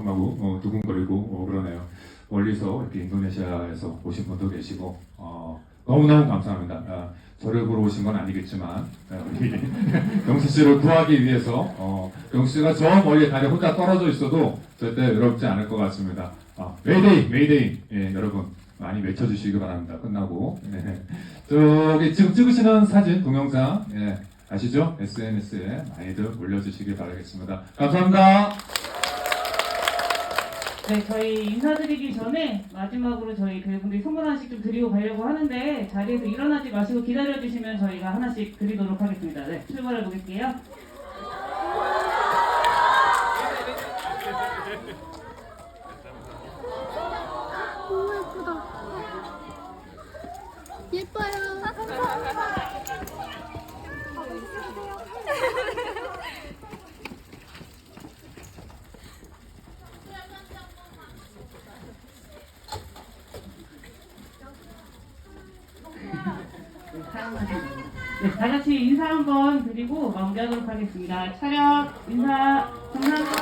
마구마구 어, 두근거리고 어, 그러네요. 멀리서 이렇게 인도네시아에서 오신 분도 계시고 어, 너무너무 감사합니다. 아, 저를 보러 오신 건 아니겠지만 아, 경수 씨를 구하기 위해서 어, 경수 씨가 저 멀리 다리 혼자 떨어져 있어도 절대 외롭지 않을 것 같습니다. 아, 메이데이, 메이데이, 예, 여러분 많이 외쳐주시기 바랍니다. 끝나고 예. 저기 지금 찍으시는 사진 동영상 예, 아시죠? SNS에 많이들 올려주시기 바라겠습니다. 감사합니다. 네, 저희 인사드리기 전에 마지막으로 저희 배우분들이 선물 하나씩 좀 드리고 가려고 하는데 자리에서 일어나지 마시고 기다려주시면 저희가 하나씩 드리도록 하겠습니다. 네, 출발해 보겠게요. 예쁘다. 예뻐요. 네, 다 같이 인사 한번 드리고 마무리하도록 하겠습니다. 촬영 인사 감사합니다.